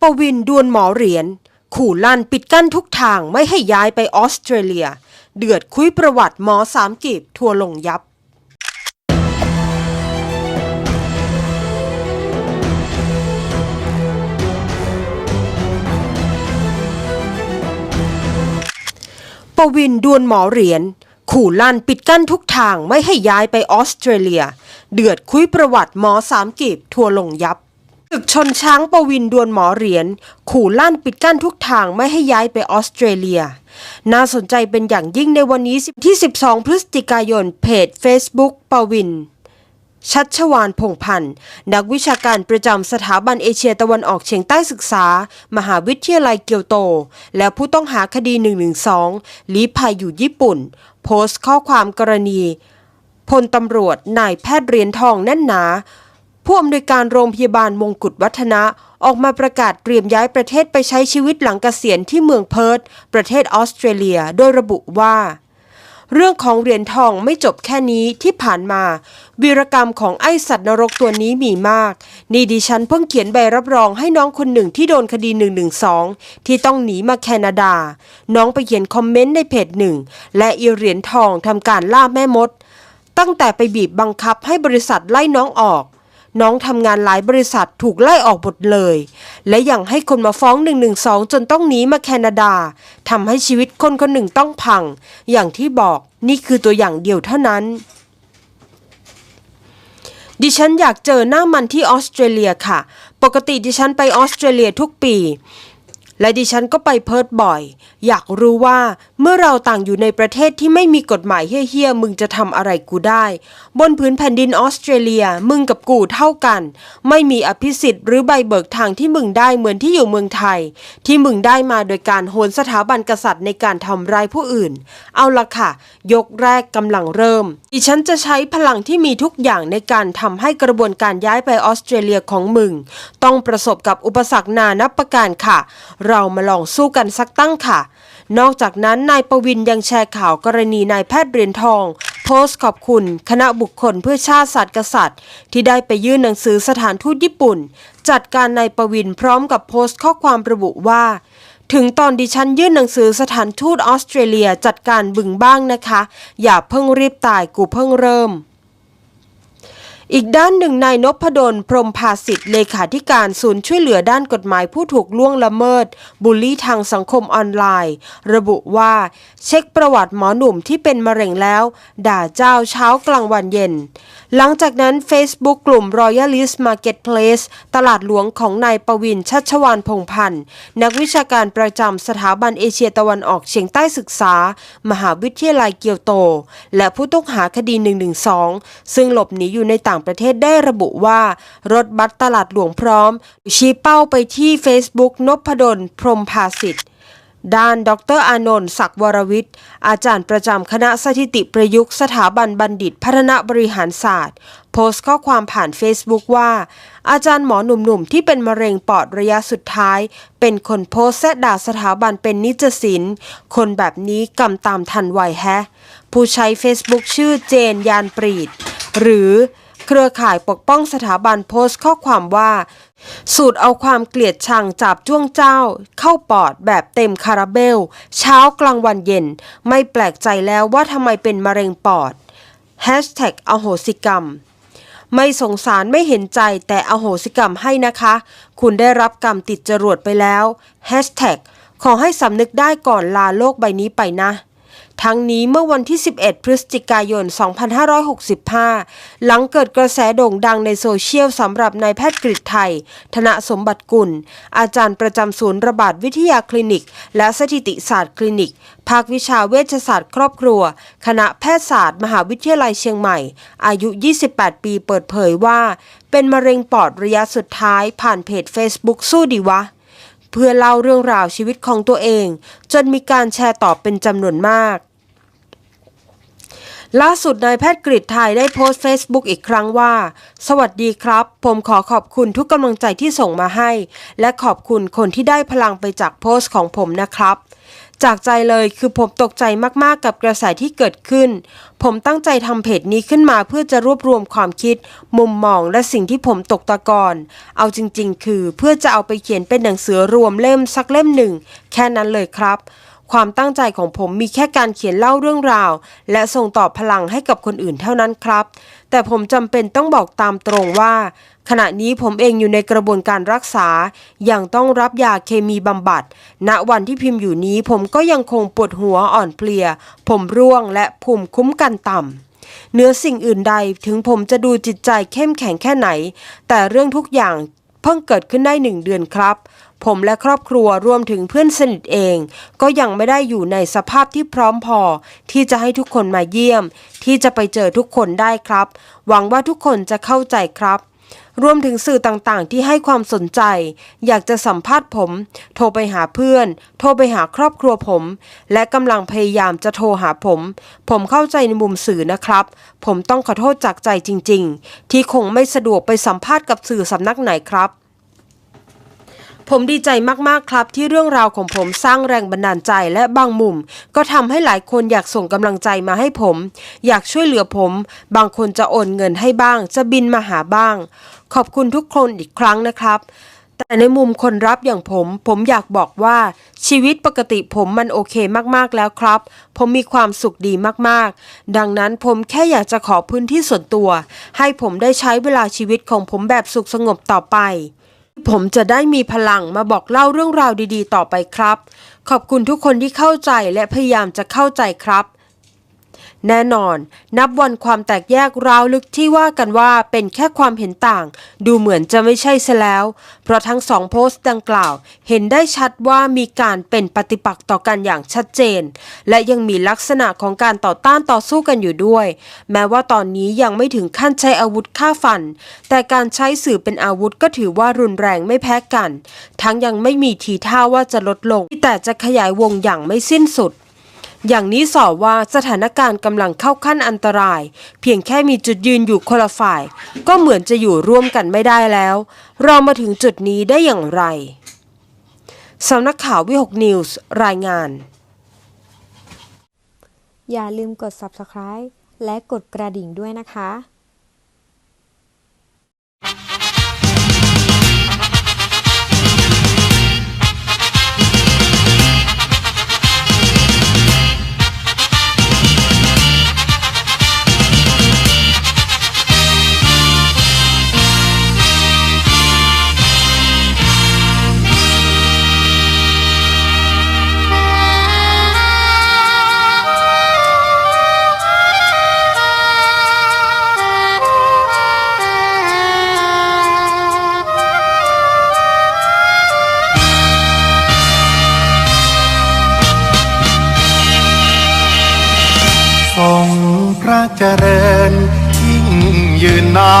ปวินดวลหมอเหรียญขู่ลั่นปิดกั้นทุกทางไม่ให้ย้ายไปออสเตรเลีย เดือดคุยประวัติหมอสามกีบทัวร์ลงยับปวินดวลหมอเหรียญขู่ลั่นปิดกั้นทุกทางไม่ให้ย้ายไปออสเตรเลีย เดือดคุยประวัติหมอสามกีบทัวร์ลงยับึกชนช้างปวินดวลหมอเหรียญขู่ลั่นปิดกั้นทุกทางไม่ให้ย้ายไปออสเตรเลีย น่าสนใจเป็นอย่างยิ่งในวันนี้ที่ 12 พฤศจิกายน เพจ Facebook ปวิน ชัชวานพงพันธ์ นักวิชาการประจำสถาบันเอเชียตะวันออกเฉียงใต้ศึกษา มหาวิทยาลัยเกียวโต และผู้ต้องหาคดี 112 ลี้ภัยอยู่ญี่ปุ่น โพสต์ข้อความกรณีพลตำรวจนายแพทย์เหรียญทองแน่นหนา ผู้อำนวยการโรงพยาบาลมงกุฎวัฒนะ ออกมาประกาศเตรียมย้ายประเทศไปใช้ชีวิตหลังเกษียณที่เมืองเพิร์ธประเทศออสเตรเลีย โดยระบุว่าเรื่องของเหรียญทองไม่จบแค่นี้ที่ผ่านมา วีรกรรมของไอสัตว์นรกตัวนี้มีมาก นี่ดิฉันเพิ่งเขียนใบรับรองให้น้องคนหนึ่งที่โดนคดี 112 ที่ต้องหนีมาแคนาดา น้องไปเขียนคอมเมนต์ในเพจหนึ่ง และอีเหรียญทองทำการล่าแม่มด ตั้งแต่ไปบีบบังคับให้บริษัทไล่น้องออก น้องทำงานหลายบริษัทถูกไล่ออกหมดเลย และยังให้คนมาฟ้อง 112 จนต้องหนีมาแคนาดาทำให้ชีวิตคนคนหนึ่งต้องพัง อย่างที่บอกนี่คือตัวอย่างเดียวเท่านั้น ดิฉันอยากเจอหน้ามันที่ออสเตรเลียค่ะ ปกติดิฉันไปออสเตรเลียทุกปี และดิฉันก็ไปเพิร์ธบ่อย อยากรู้ว่าเมื่อเราต่างอยู่ในประเทศที่ไม่มีกฎหมายเฮี้ยๆ มึงจะทำอะไรกูได้ บนพื้นแผ่นดินออสเตรเลียมึงกับกูเท่ากัน ไม่มีอภิสิทธิ์หรือใบเบิกทางที่มึงได้เหมือนที่อยู่เมืองไทย ที่มึงได้มาโดยการโหนสถาบันกษัตริย์ในการทำร้ายผู้อื่น เอาละค่ะ ยกแรกกำลังเริ่ม ดิฉันจะใช้พลังที่มีทุกอย่างในการทำให้กระบวนการย้ายไปออสเตรเลียของมึง ต้องประสบกับอุปสรรคนานับประการค่ะเรามาลองสู้กันสักตั้งค่ะ นอกจากนั้นนายประวินยังแชร์ข่าวกรณีนายแพทย์เหรียญทอง โพสต์ขอบคุณ คณะบุคคลเพื่อชาติศาสตร์กษัตริย์ ที่ได้ไปยื่นหนังสือสถานทูตญี่ปุ่น จัดการนายประวินพร้อมกับโพสต์ข้อความระบุว่าถึงตอนดิฉันยื่นหนังสือสถานทูตออสเตรเลียจัดการบึงบ้างนะคะ อย่าเพิ่งรีบตายกูเพิ่งเริ่ม อีกด้านหนึ่งนายนพดล พรหมภาสิทธิ์เลขาธิการศูนย์ช่วยเหลือด้านกฎหมายผู้ถูกล่วงละเมิด บูลลี่ทางสังคมออนไลน์ ระบุว่า เช็คประวัติหมอหนุ่มที่เป็นมะเร็งแล้ว ด่าเจ้าเช้ากลางวันเย็น หลังจากนั้น Facebook กลุ่ม Royalist Marketplace ตลาดหลวงของนายประวินชัชวานพงพันธ์ นักวิชาการประจำสถาบันเอเชียตะวันออกเฉียงใต้ศึกษา มหาวิทยาลัยเกียวโต และผู้ต้องหาคดี 112 ซึ่งหลบหนีอยู่ในต่างประเทศได้ระบุว่า รถบัสตลาดหลวงพร้อม ชี้เป้าไปที่ Facebook นพดลพรมภาสิทธิ์ ด้านดรอานนท์ศักดิ์วรวิทย์ อาจารย์ประจำคณะสถิติประยุกต์สถาบันบัณฑิตพัฒนาบริหารศาสตร์ โพสต์ข้อความผ่าน Facebook ว่า อาจารย์หมอหนุ่มๆ ที่เป็นมะเร็งปอดระยะสุดท้าย เป็นคนโพสแซะด่าสถาบันเป็นนิจศิลป์คนแบบนี้กำตามทันไวแฮะ ผู้ใช้ Facebook ชื่อเจนยานปรีด หรือ เครือข่ายปกป้องสถาบันโพสต์ข้อความว่า สูตรเอาความเกลียดชังจับจ้วงเจ้า เข้าปอดแบบเต็มคาราเบล เช้ากลางวันเย็น ไม่แปลกใจแล้วว่าทำไมเป็นมะเร็งปอด Hashtag อโหสิกรรม ไม่สงสารไม่เห็นใจแต่อโหสิกรรมให้นะคะ คุณได้รับกรรมติดจรวดไปแล้ว Hashtag ขอให้สำนึกได้ก่อนลาโลกใบนี้ไปนะ ทั้งนี้เมื่อวันที่ 11 พฤศจิกายน 2565 หลังเกิดกระแสโด่งดังในโซเชียลสำหรับนายแพทย์กฤษไทย ธนสมบัติกุล อาจารย์ประจำศูนย์ระบาดวิทยาคลินิก และสถิติศาสตร์คลินิก ภาควิชาเวชศาสตร์ครอบครัว คณะแพทยศาสตร์ มหาวิทยาลัยเชียงใหม่ อายุ 28 ปีเปิดเผยว่า เป็นมะเร็งปอดระยะสุดท้ายผ่านเพจ Facebook สู้ดีวะเพื่อเล่าเรื่องราวชีวิตของตัวเอง จนมีการแชร์ต่อเป็นจำนวนมาก ล่าสุดนายแพทย์กฤษไทยได้โพสต์ Facebook อีกครั้งว่า สวัสดีครับ ผมขอขอบคุณทุกกำลังใจที่ส่งมาให้ และขอบคุณคนที่ได้พลังไปจากโพสต์ของผมนะครับ จากใจเลยคือผมตกใจมากๆกับกระแสที่เกิดขึ้น ผมตั้งใจทำเพจนี้ขึ้นมาเพื่อจะรวบรวมความคิด มุมมองและสิ่งที่ผมตกตะกอนเอาจริง ๆ คือเพื่อจะเอาไปเขียนเป็นหนังสือรวมเล่มสักเล่มหนึ่ง แค่นั้นเลยครับ ความตั้งใจของผมมีแค่การเขียนเล่าเรื่องราว และส่งต่อพลังให้กับคนอื่นเท่านั้นครับ แต่ผมจำเป็นต้องบอกตามตรงว่า ขณะนี้ผมเองอยู่ในกระบวนการรักษา อยังต้องรับยาเคมีบำบัด ณ วันที่พิมพ์อยู่นี้ผมก็ยังคงปวดหัวอ่อนเพลีย ผมร่วงและภูมิคุ้มกันต่ำเหนื้อสิ่งอื่นใดถึงผมจะดูจิตใจเข้มแข็งแค่ไหน แต่เรื่องทุกอย่างเพิ่งเกิดขึ้นได้หนึ่งเดือนครับ ผมและครอบครัวรวมถึงเพื่อนสนิทเอง ก็ยังไม่ได้อยู่ในสภาพที่พร้อมพอ ที่จะให้ทุกคนมาเยี่ยม ที่จะไปเจอทุกคนได้ครับ หวังว่าทุกคนจะเข้าใจครับรวมถึงสื่อต่างๆ ที่ให้ความสนใจ อยากจะสัมภาษณ์ผม โทรไปหาเพื่อน โทรไปหาครอบครัวผม และกำลังพยายามจะโทรหาผม ผมเข้าใจในมุมสื่อนะครับ ผมต้องขอโทษจากใจจริง ๆ ที่คงไม่สะดวกไปสัมภาษณ์กับสื่อสำนักไหนครับ ผมดีใจมากๆครับที่เรื่องราวของผมสร้างแรงบันดาลใจและบางมุม ก็ทำให้หลายคนอยากส่งกำลังใจมาให้ผม อยากช่วยเหลือผม บางคนจะโอนเงินให้บ้าง จะบินมาหาบ้าง ขอบคุณทุกคนอีกครั้งนะครับแต่ในมุมคนรับอย่างผม ผมอยากบอกว่า ชีวิตปกติผมมันโอเคมากๆแล้วครับ ผมมีความสุขดีมากๆ ดังนั้นผมแค่อยากจะขอพื้นที่ส่วนตัว ให้ผมได้ใช้เวลาชีวิตของผมแบบสุขสงบต่อไป ผมจะได้มีพลังมาบอกเล่าเรื่องราวดีๆ ต่อไปครับ ขอบคุณทุกคนที่เข้าใจและพยายามจะเข้าใจครับ แน่นอน นับวันความแตกแยกราวลึกที่ว่ากันว่าเป็นแค่ความเห็นต่าง ดูเหมือนจะไม่ใช่ซะแล้ว เพราะทั้งสองโพสต์ดังกล่าว เห็นได้ชัดว่ามีการเป็นปฏิปักษ์ต่อกันอย่างชัดเจน และยังมีลักษณะของการต่อต้านต่อสู้กันอยู่ด้วย แม้ว่าตอนนี้ยังไม่ถึงขั้นใช้อาวุธฆ่าฟัน แต่การใช้สื่อเป็นอาวุธก็ถือว่ารุนแรงไม่แพ้กัน ทั้งยังไม่มีทีท่าว่าจะลดลง แต่จะขยายวงอย่างไม่สิ้นสุด อย่างนี้สอบว่าสถานการณ์กำลังเข้าขั้นอันตราย เพียงแค่มีจุดยืนอยู่คนละฝ่าย ก็เหมือนจะอยู่ร่วมกันไม่ได้แล้ว เรามาถึงจุดนี้ได้อย่างไรสำนักข่าววิหกนิวส์รายงาน อย่าลืมกด subscribe และกดกระดิ่งด้วยนะคะ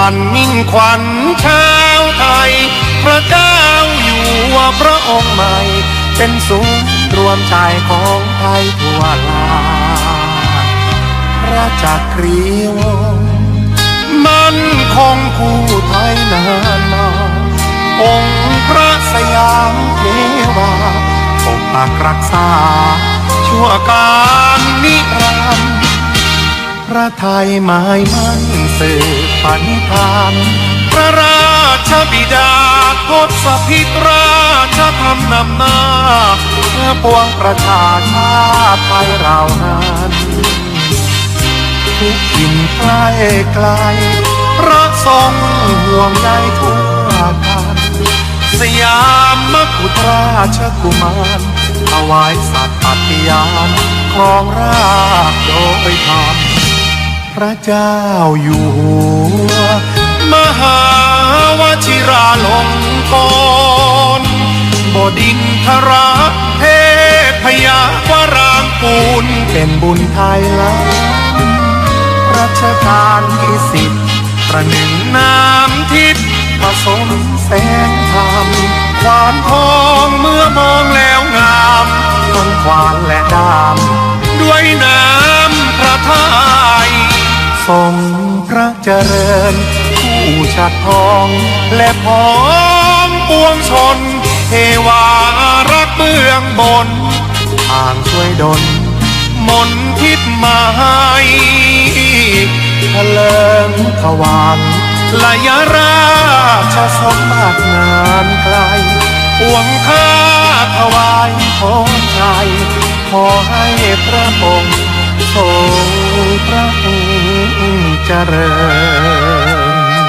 านมิ่งขวัญชาวไทย พระเจ้าอยู่หัวพระองค์ใหม่ เป็นศูนย์รวมใจของไทยทั่วลาพระจักรีวงศ์มันคงคู่ไทยนานมาองค์พระสยามเทวาปกปักรักษา ชั่วการนิรันดร์พระไทยหมายมั่นสืบ ปณิธาน พระราชบิดาทศพิตราชธรรมนำหน้าเพื่อปวงประชาชาติไทยเรานั้นทุกถิ่นใกล้ไกลพระทรงห่วงใยทั่วกันสยามมกุฎราชกุมารถวายสัตย์ปฏิญาณครองราชย์โดยธรรม พระเจ้าอยู่หัว มหาวชิราลงกรณ์บดินทรเทพยาวรางกูลเป็นบุญไทยล้ำรัชกาลที่สิบประหนึ่งน้ำทิพย์ผสมแสงธรรมควานทองเมื่อมองแล้วงามต้นควานและดาม ด้วยน้ำพระทัย ทรงพระเจริญ ผู้ชัดทองและพ้อมปวงชน เทวารักเบื้องบนไทต่างช่วยดลมนทิศมาให้เลิงขวานลายราชสมบัติงานไกลปวงข้าถวายพรชัยขอให้พระองค์ทรงพระ เจริญ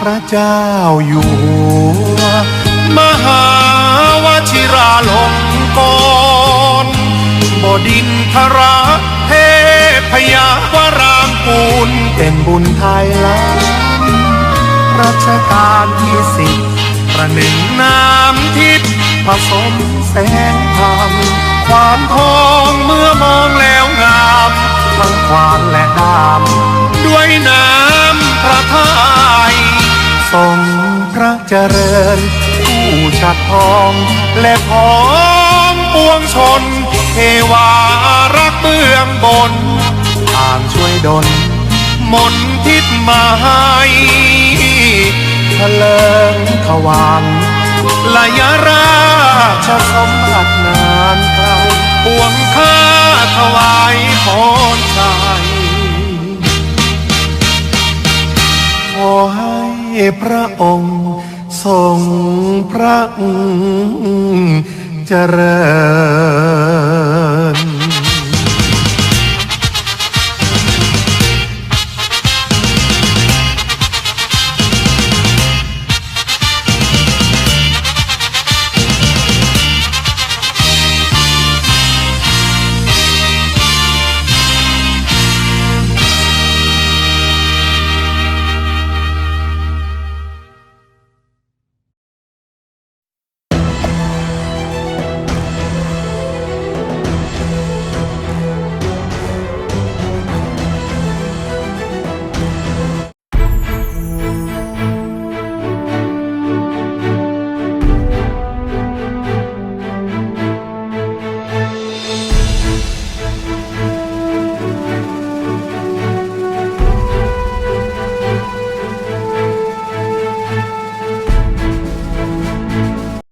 พระเจ้าอยู่หัวมหาวชิราลงกรณบดินทระเทพยาวรางกูลเป็นบุญไทยล้ำ รัชกาลที่สิบประหนึ่งน้ำทิพย์ผสมแสงธรรมควานทองเมื่อมองแล้วงามทั้งควานและดามด้วยน้ำพระทัยทรงพระเจริญผู้ชัดทองและพร้อมปวงชนเทวารักเบื้องบนต่างช่วยดลมนทิศมาให้ เถลิงขวานลายราชสมบัตินานไกลปวงข้าถวายพรชัยขอให้พระองค์ทรงพระเจริญ